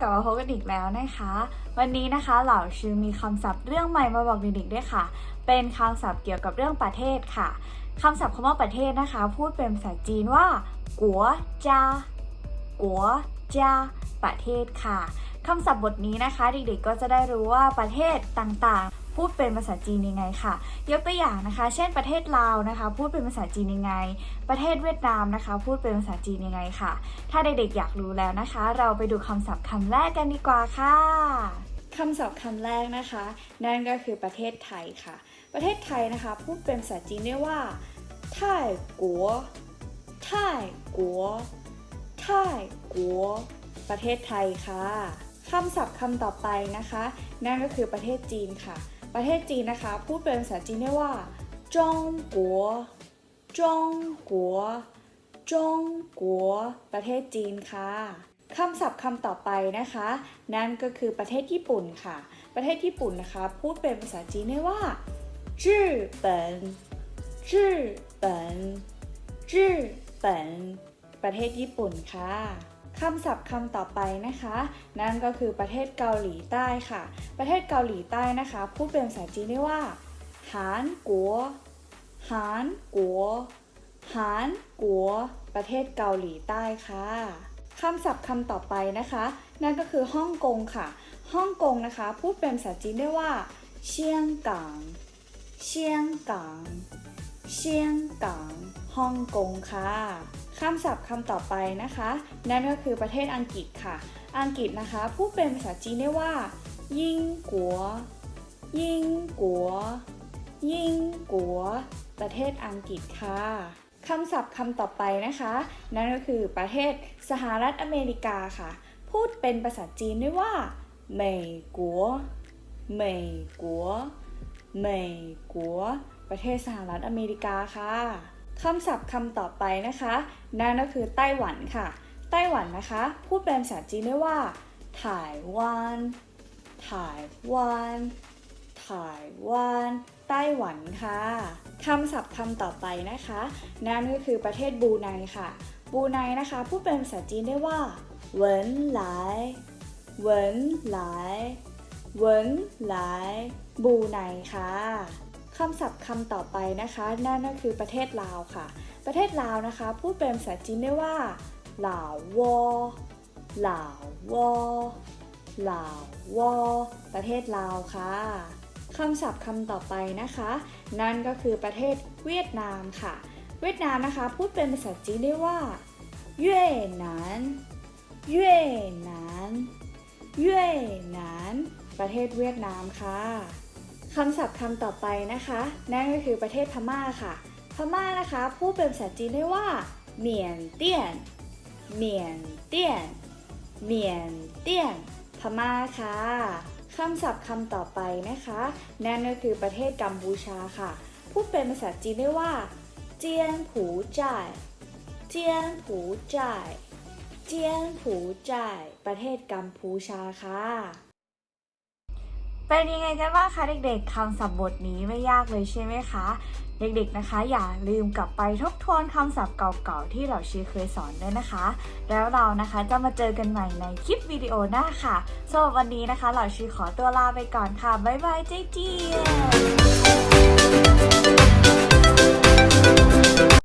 กลับมาพบกันอีกแล้วนะคะ วันนี้นะคะเหล่าชื่อมีคำศัพท์เรื่องใหม่มาบอกเด็กๆด้วยค่ะ เป็นคำศัพท์เกี่ยวกับเรื่องประเทศค่ะคำศัพท์คำว่าประเทศนะคะ พูดเป็นภาษาจีนว่ากัวจากัวจาประเทศค่ะคำศัพท์บทนี้นะคะ เด็กๆก็จะได้รู้ว่าประเทศต่างๆ พูดเป็นภาษาจีนยังไงค่ะ ยกตัวอย่างนะคะ เช่นประเทศลาวนะคะ พูดเป็นภาษาจีนยังไง ประเทศเวียดนามนะคะ พูดเป็นภาษาจีนยังไงค่ะ ถ้าเด็กๆอยากรู้แล้วนะคะ เราไปดูคำศัพท์คำแรกกันดีกว่าค่ะคำศัพท์คำแรกนะคะ นั่นก็คือประเทศไทยค่ะ ประเทศไทยนะคะ พูดเป็นภาษาจีนได้ว่าไทยกัวไทยกัวไทยกัวประเทศไทยค่ะคำศัพท์คำต่อไปนะคะ นั่นก็คือประเทศจีนค่ะ ประเทศจีนนะคะ พูดเป็นภาษาจีนได้ว่าจงกัวจงกัวจงกัวประเทศจีนค่ะคำศัพท์คำต่อไปนะคะ นั่นก็คือประเทศญี่ปุ่นค่ะ ประเทศญี่ปุ่นนะคะ พูดเป็นภาษาจีนได้ว่าจื่อเปินจื่อเปินจื่อเปินประเทศญี่ปุ่นค่ะ คำศัพท์คำต่อไปนะคะ นั่นก็คือประเทศเกาหลีใต้ค่ะ ประเทศเกาหลีใต้นะคะพูดเป็นภาษาจีนได้ว่าหานกัวหานกัวหานกัวประเทศเกาหลีใต้ค่ะคำศัพท์คำต่อไปนะคะ นั่นก็คือฮ่องกงค่ะ ฮ่องกงนะคะ พูดเป็นภาษาจีนได้ว่าเชียงกังเชียงกังเชียงกังฮ่องกงค่ะ คำศัพท์คำต่อไปนะคะ นั่นก็คือประเทศอังกฤษค่ะ อังกฤษนะคะ พูดเป็นภาษาจีนได้ว่ายิงกัวยิงกัวยิงกัวประเทศอังกฤษค่ะคำศัพท์คำต่อไปนะคะ นั่นก็คือประเทศสหรัฐอเมริกาค่ะ พูดเป็นภาษาจีนด้วยว่าเมยกัวเมยกัวเมยกัวประเทศสหรัฐอเมริกาค่ะ คำศัพท์คำต่อไปนะคะ นั่นก็คือไต้หวันค่ะ ไต้หวันนะคะ พูดเป็นภาษาจีนได้ว่าไต้หวันไต้หวันไต้หวันไต้หวันค่ะคำศัพท์คำต่อไปนะคะ นั่นก็คือประเทศบูไนค่ะ บูไนนะคะ พูดเป็นภาษาจีนได้ว่าเหวินหลายเหวินหลายเหวินหลายบูไนค่ะ คำศัพท์คำต่อไปนะคะ นั่นก็คือประเทศลาวค่ะ ประเทศลาวนะคะ พูดเป็นภาษาจีนได้ว่าหลาววอหลาววอหลาววอประเทศลาวค่ะคำศัพท์คำต่อไปนะคะ นั่นก็คือประเทศเวียดนามค่ะ เวียดนามนะคะ พูดเป็นภาษาจีนได้ว่าเวียดนามเวียดนามเวียดนามประเทศเวียดนามค่ะ คำศัพท์คำต่อไปนะคะ นั่นก็คือประเทศพม่าค่ะ พม่านะคะพูดเป็นภาษาจีนได้ว่าเหมียนเตี้ยนเหมียนเตี้ยนเหมียนเตี้ยน พม่าค่ะคำศัพท์คำต่อไปนะคะ นั่นก็คือประเทศกัมพูชาค่ะ พูดเป็นภาษาจีนได้ว่า เจียนผูจ่ายเจียนผูจ่ายเจียนผูจ่าย ประเทศกัมพูชาค่ะ เป็นยังไงกันบ้างคะเด็กๆคำศัพท์บทนี้ไม่ยากเลยใช่ไหมคะ เด็กๆนะคะ อย่าลืมกลับไปทบทวนคำศัพท์เก่าๆที่เราชีเคยสอนด้วยนะคะ แล้วเรานะคะจะมาเจอกันใหม่ในคลิปวิดีโอหน้าค่ะสำหรับวันนี้นะคะ เราชีขอตัวลาไปก่อนค่ะ บ๊ายบายเจ๊เจี๊ย